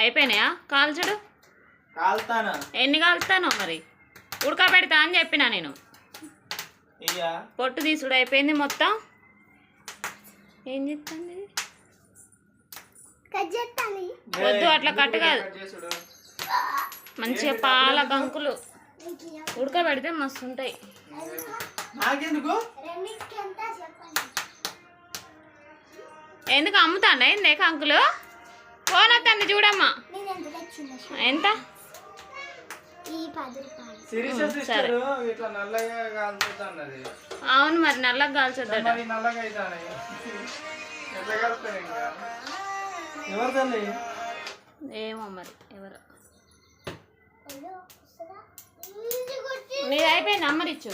అయిపోయినాయా? కాల్చుడు. కాల్తానా? ఎన్ని కాలుస్తానో మరి? ఉడకబెడతా అని చెప్పిన నేను. ఇయ్యా. పొట్టు తీసుడు అయిపోయింది మొత్తం. ఏం చెప్తాను వద్దు అట్లా కట్టు కాదు. మంచిగా పాల కంకులు ఉడకబెడితే మస్తు ఉంటాయి నాకెందుకు? ఎందుకు అమ్ముతాండ ఏంది కంకులు ఫోన్ వస్తుంది చూడమ్మా. ఎంత? అవును మరి నల్లగా మరి తల్లి? ఏమో మరి ఎవరు? నీది అయిపోయింది? అమ్మరిచ్చు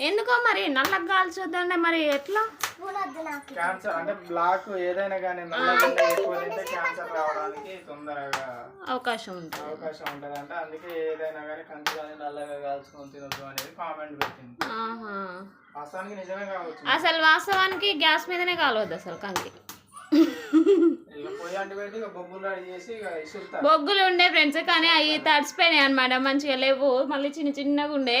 ఎందుకో మరి నల్లగా కాల్చొద్దండి మరి ఎట్లా? క్యాన్సర్ అంటే బ్లాక్ ఏదైనా కానీ క్యాన్సర్ రావడానికి తొందరగా అవకాశం ఉంటుంది. అవకాశం ఉంటుంది అంటే అందుకే ఏదైనా కానీ కంటి కానీ నల్లగా కాల్చుకొని తినొద్దు అనేది కామెంట్ పెట్టింది. ఆహా. వాస్తవానికి నిజమే కావచ్చు. అసలు వాస్తవానికి గ్యాస్ మీదనే కాలవద్దు అసలు కంకి. బొగ్గులు ఉండే ఫ్రెండ్స్ కానీ అవి తడిసిపోయినాయి అనమాట మంచిగా లేవు. మళ్ళీ చిన్న చిన్నగా ఉండే.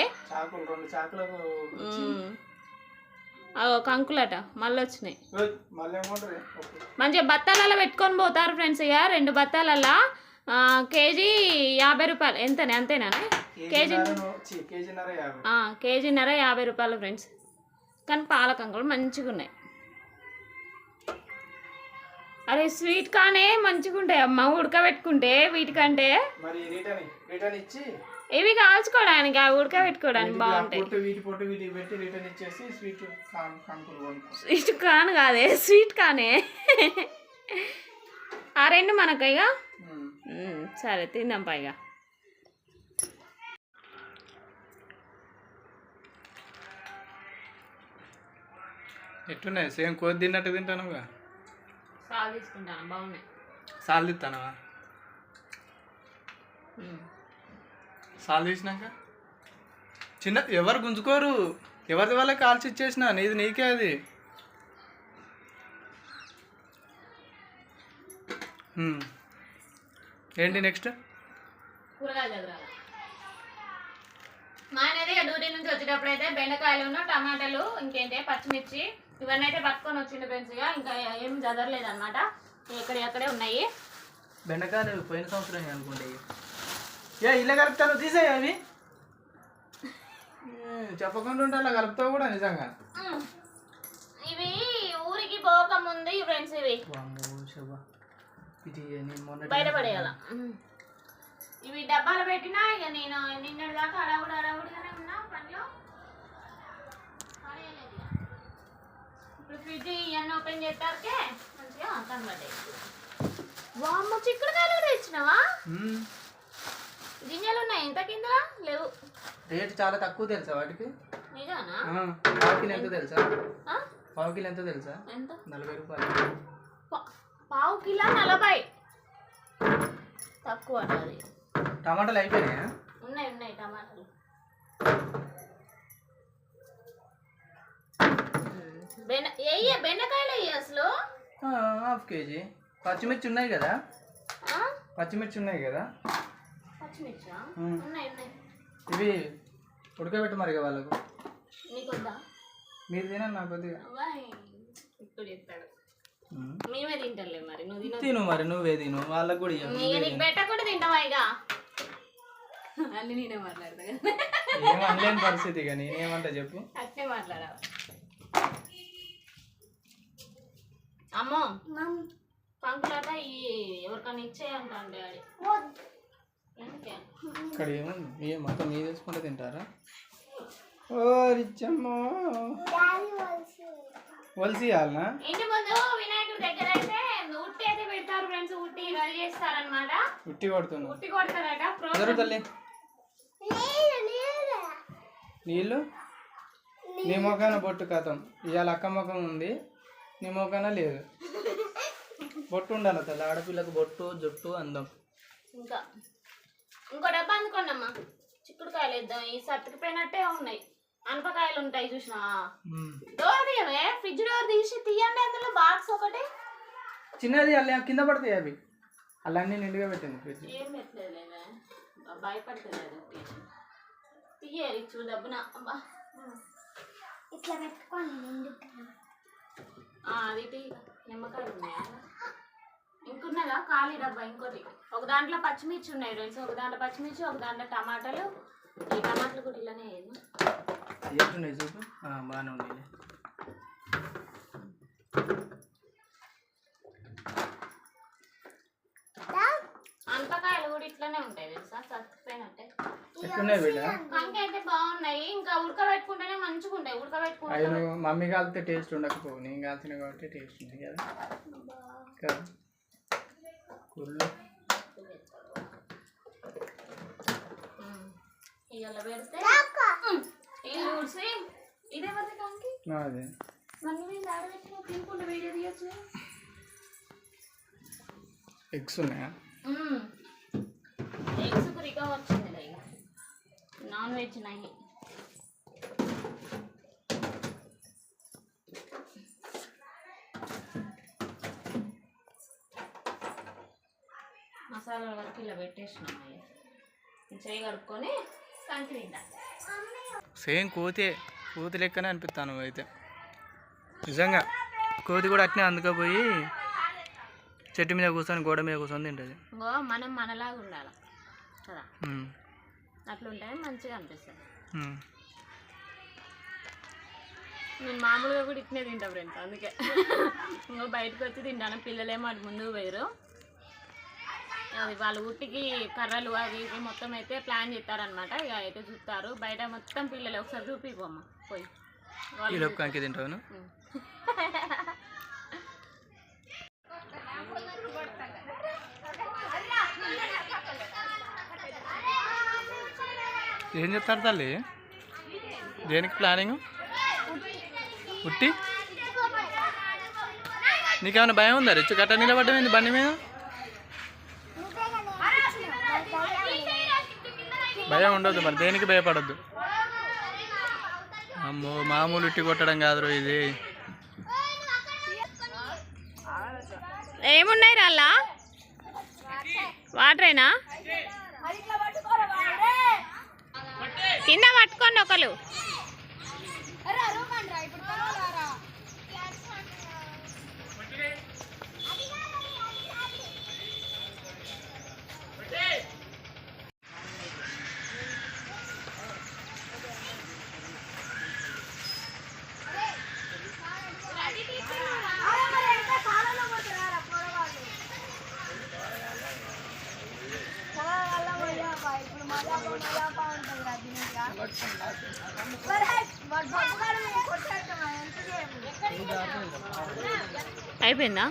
కంకులట మళ్ళీ వచ్చినాయి. మంచిగా బత్తాలలో పెట్టుకొని పోతారు ఫ్రెండ్స్ ఇక రెండు బత్తాలలో కేజీ యాభై రూపాయలు. ఎంతనే అంతేనా? కేజీ కేజీన్నర యాభై. రూపాయలు ఫ్రెండ్స్. కానీ పాల కంకులు మంచిగా ఉన్నాయి అరే స్వీట్ కానే మంచిగా ఉంటాయి అమ్మ. ఉడకబెట్టుకుంటే వీటికంటే ఇవి కాల్చుకోవడానికి అవి ఉడకబెట్టుకోవడానికి బాగుంటాయి. స్వీట్ కాన్ కాదే స్వీట్ కానే. ఆ రెండు మనకు ఇక సరే తిందాం పైగా ఎట్టున్నాయి? సేమ్ కోది తిన్నట్టు తింటానుగా సాల్ తీసుకుంటాను బాగున్నాయి సాల్ తిస్తానవా. సాల్ తీసినాక చిన్న ఎవరు గుంజుకోరు? ఎవరిది వాళ్ళ కాల్చి ఇచ్చేసిన? నీది నీకే అది. ఏంటి నెక్స్ట్ కూరగాయలు డ్యూటీ నుంచి వచ్చేటప్పుడు అయితే బెండకాయలు టమాటాలు ఇంకేంటి పచ్చిమిర్చి ఇవన్నీ అయితే పట్టుకొని వచ్చిండు ఫ్రెండ్స్ ఇక. ఇంకా ఏం చదవలేదు అనమాట ఇక్కడ అక్కడే ఉన్నాయి. బెండకాయలు పోయిన సంవత్సరం అనుకోండి ఏ ఇలా కలుపుతాను తీసేయి అవి. చెప్పకుండా ఉంటే అలా కలుపుతావు కూడా నిజంగా. ఇవి ఊరికి పోక ముందు ఫ్రెండ్స్ ఇవి. బయటపడేయాల ఇవి డబ్బాలు పెట్టినా ఇక నేను నిన్నటి దాకా అడవుడు అడవుడుగానే ఇప్పుడు ఫ్రిడ్జ్ ఇవన్నీ ఓపెన్ చేస్తాకే మంచిగా కనబడ్డాయి వామ్మ చిక్కుడుకాయలు కూడా ఇచ్చినావా? గింజలు ఉన్నాయి లేవు. రేట్ చాలా తక్కువ తెలుసా వాటికి? నిజానా? ఎంత తెలుసా? ఆ? పావు కిలో ఎంత తెలుసా? ఎంత? నలభై రూపాయలు. పా- పావు కిలో నలభై. తక్కువ టమాటాలు అయిపోయినాయా? ఉన్నాయి ఉన్నాయి టమాటాలు బెండ ఏ బెండకాయలు అసలు? Half KG. పచ్చిమిర్చి ఉన్నాయి కదా? పచ్చిమిర్చి ఉన్నాయి కదా? ఇవి ఉడకబెట్టు మరి వాళ్ళకు. మీరు తినండి నాకు కొద్దిగా. ఇప్పుడు. మేమే మరి నువ్వు తిన మరి నువ్వే తిను వాళ్ళకు కూడా నీకు పెట్టకుండా తింటావా ఇక? అన్ని నేనే మాట్లాడతా కదా. ఏం అనలేని పరిస్థితి ఇక నేనేమంటా చెప్పు. అట్లే మాట్లాడావా? అమ్మో. కంకులట ఈ ఎవరికైనా ఇచ్చేయంట డాడీ. ఇక్కడ ఏముంది? మీ మొత్తం మీరు తీసుకుంటే తింటారా? ఓ రిచ్చమ్మో. వలసి. ఇవ్వాలనా ఇంటి ముందు వినాయకుడి దగ్గర అయితే ఉట్టి అయితే పెడతారు ఫ్రెండ్స్. ఉట్టి రెడీ చేస్తారనమాట ఉట్టి కొడుతున్నా. ఉట్టి కొడతారట. ప్రో జరుగు తల్లి నీళ్ళు? నీ మొఖాన బొట్టు కథం. ఇవాళ అక్క ముఖం ఉంది. నీ మొఖాన లేదు. బొట్టు ఉండాలి తల్లి ఆడపిల్లకు బొట్టు జుట్టు అందం. ఇంకా. ఇంకో డబ్బా అందుకోండమ్మా. చిక్కుడుకాయలు ఇద్దాం. ఈ సర్టికిపోయినట్టే ఉన్నాయి. అనపకాయలు ఉంటాయి చూసినా. డోర్ తీయవే? ఫ్రిడ్జ్ డోర్ తీసి తీయండి అందులో బాక్స్ ఒకటి. చిన్నది అలా కింద పడతాయి అవి. అలా అన్ని నిండుగా పెట్టింది ఫ్రిడ్జ్. ఏం పెట్టలేదులేవే భయపడతలేదు తీయాలి చూడబ్బున అబ్బా. ఇట్లా పెట్టుకోండి ఆ, అది నిమ్మకాయలు ఉన్నాయా? ఇంకున్నదా? ఖాళీ డబ్బా ఇంకోటి. ఒక దాంట్లో పచ్చిమిర్చి ఉన్నాయి ఫ్రెండ్స్ ఒక దాంట్లో పచ్చిమిర్చి ఒక దాంట్లో టమాటాలు. ఈ టమాటాలు కూడా ఇలానే ఎట్లున్నాయి చూపు ఆ, బాగానే ఉన్నాయి. కూడా ఇట్లానే ఉంటాయి తెలుసా? చచ్చిపోయినట్టే ఎట్లున్నాయి బిడ్డ కంకి అయితే బాగున్నాయి ఇంకా ఉడకబెట్టుకుంటేనే నువ్వు మమ్మీ కాలితే టేస్ట్ ఉండకపోవు. నేను కాల్చిన కాబట్టి టేస్ట్ ఉంది కదా? కదా? కుళ్ళు. అదే. ఎగ్స్ ఉన్నాయా? ఎగ్స్ నాన్ వెజ్ నహి. పెట్టేసినాం చేయి కడుక్కొని కంకి తింటా సేమ్ కోతే కోతి లెక్కనే అనిపిస్తాను అయితే. నిజంగా కోతి కూడా అట్నే అందుకపోయి చెట్టు మీద కూర్చొని గోడ మీద కూర్చొని తింటుంది. మనం మనలాగా ఉండాలి. కదా? అట్లుంటే మంచిగా అనిపిస్తుంది. నేను మామూలుగా కూడా ఇట్నే తింటా ఫ్రెండ్స్ అందుకే. ఇంకో బయటకు వచ్చి తింటాను. పిల్లలేమో అటు ముందుకు పోయారు అది వాళ్ళు ఉట్టికి కర్రలు అవి ఇవి మొత్తం అయితే ప్లాన్ చేస్తారనమాట ఇక అయితే చూస్తారు. బయట మొత్తం పిల్లలు. ఒకసారి చూపిపోమ్మ పోయి. ఉం. ఏం చెప్తారు తల్లి? దేనికి ప్లానింగ్? పుట్టి నీకేమైనా భయం ఉందా రిచ్చు గట్ట నిలబడ్డమైంది బండి మీద? భయం ఉండదు మరి దేనికి భయపడద్దు? అమ్మో మామూలు ఇట్టి కొట్టడం కాదు ఇది. ఏమున్నాయి రాళ్ళా వాటరేనా? కింద పట్టుకోండి ఒకరు అయిపోయిందా?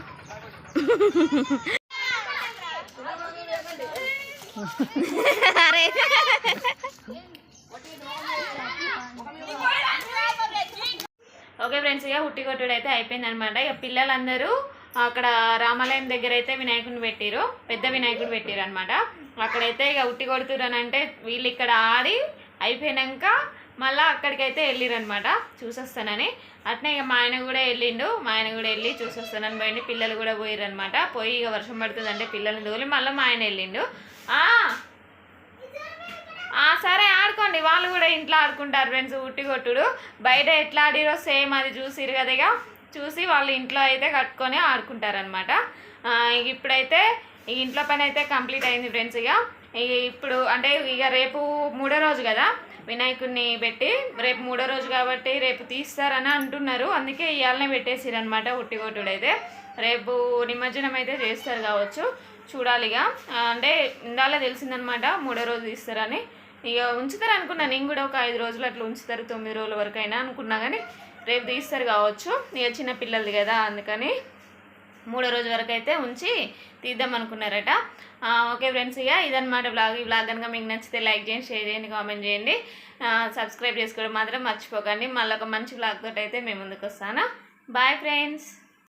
అరే. ఓకే ఫ్రెండ్స్ ఇక ఉట్టి కొట్టుడు అయితే అయిపోయిందనమాట. ఇక పిల్లలందరూ అక్కడ రామాలయం దగ్గర అయితే వినాయకుడిని పెట్టిరు పెద్ద వినాయకుడు పెట్టిరు అనమాట. అక్కడైతే ఇక ఉట్టి కొడుతురు అంటే వీళ్ళు ఇక్కడ ఆడి అయిపోయినాక మళ్ళీ అక్కడికైతే వెళ్ళిరనమాట చూసొస్తానని. అట్నే ఇక మా ఆయన కూడా వెళ్ళిండు. మా ఆయన కూడా వెళ్ళి చూసొస్తానని పోయింది పిల్లలు కూడా పోయిరనమాట పోయి ఇక వర్షం పడుతుందంటే పిల్లల్ని తోలి మళ్ళీ మా ఆయన వెళ్ళిండు. సరే ఆడుకోండి. వాళ్ళు కూడా ఇంట్లో ఆడుకుంటారు ఫ్రెండ్స్. ఉట్టి కొట్టుడు. బయట ఎట్లా ఆడిరో సేమ్ అది చూసిరు కదా ఇక చూసి వాళ్ళు ఇంట్లో అయితే కట్టుకొని ఆడుకుంటారనమాట ఇప్పుడైతే ఈ ఇంట్లో పని అయితే కంప్లీట్ అయింది ఫ్రెండ్స్ ఇక ఇక ఇప్పుడు అంటే ఇక రేపు మూడో రోజు కదా. వినాయకుడిని పెట్టి రేపు మూడో రోజు కాబట్టి రేపు తీస్తారని అంటున్నారు. అందుకే ఇవాళనే పెట్టేసిరు అనమాట ఉట్టి కొట్టుడు అయితే రేపు నిమజ్జనం అయితే చేస్తారు కావచ్చు. చూడాలిగా. అంటే ఇందాల తెలిసిందనమాట మూడో రోజు తీస్తారని. ఇక ఉంచుతారు అనుకున్నా. నేను కూడా ఒక ఐదు రోజులు అట్లా ఉంచుతారు. తొమ్మిది రోజుల వరకు అయినా అనుకున్నా కానీ రేపు తీస్తారు కావచ్చు. ఇక చిన్న పిల్లలది కదా అందుకని మూడో రోజు వరకు అయితే ఉంచి తీద్దాం అనుకున్నారట. ఓకే ఫ్రెండ్స్ ఇక ఇదన్నమాట బ్లాగ్ ఈ బ్లాగ్ కనుక మీకు నచ్చితే లైక్ చేయండి షేర్ చేయండి కామెంట్ చేయండి. సబ్స్క్రైబ్ చేసుకోవడం మాత్రం మర్చిపోకండి. మళ్ళీ ఒక మంచి బ్లాగ్ తోటి అయితే మేము ముందుకు వస్తాను బాయ్ ఫ్రెండ్స్.